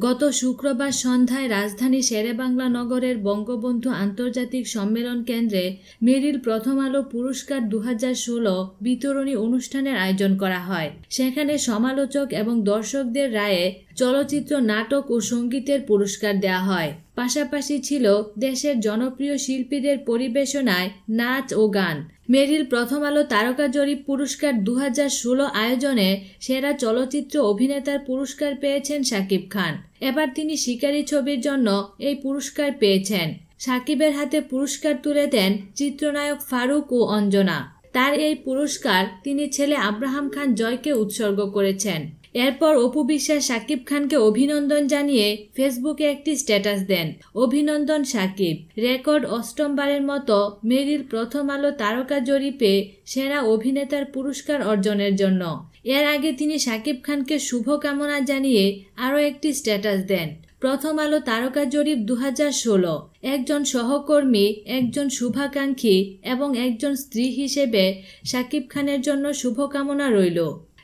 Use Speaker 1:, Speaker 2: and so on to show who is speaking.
Speaker 1: গত শুক্রবার সন্ধ্যায় রাজধানী শেরেবাংলা নগরের বঙ্গবন্ধু আন্তর্জাতিক সম্মেলন কেন্দ্রে মেরিল প্রথম আলো পুরস্কার দু হাজার ষোলো বিতরণী অনুষ্ঠানের আয়োজন করা হয়। সেখানে সমালোচক এবং দর্শকদের রায়ে চলচ্চিত্র, নাটক ও সঙ্গীতের পুরস্কার দেওয়া হয়। পাশাপাশি ছিল দেশের জনপ্রিয় শিল্পীদের পরিবেশনায় নাচ ও গান। মেরিল প্রথম আলো তারকা জরিপ পুরস্কার দু হাজার ষোলো আয়োজনে সেরা চলচ্চিত্র অভিনেতার পুরস্কার পেয়েছেন শাকিব খান। এবার তিনি শিকারী ছবির জন্য এই পুরস্কার পেয়েছেন। সাকিবের হাতে পুরস্কার তুলে দেন চিত্রনায়ক ফারুক ও অঞ্জনা। তার এই পুরস্কার তিনি ছেলে আব্রাহাম খান জয়কে উৎসর্গ করেছেন। এরপর অপু বিশ্বাস শাকিব খানকে অভিনন্দন জানিয়ে ফেসবুকে একটি স্ট্যাটাস দেন। অভিনন্দন শাকিব রেকর্ড অষ্টমবারের মতো মেরিল প্রথম আলো তারকা জরিপে সেরা অভিনেতার পুরস্কার অর্জনের জন্য। এর আগে তিনি শাকিব খানকে শুভকামনা জানিয়ে আরও একটি স্ট্যাটাস দেন। প্রথম আলো তারকা জরিপ দু একজন সহকর্মী, একজন শুভাকাঙ্ক্ষী এবং একজন স্ত্রী হিসেবে শাকিব খানের জন্য শুভকামনা রইল।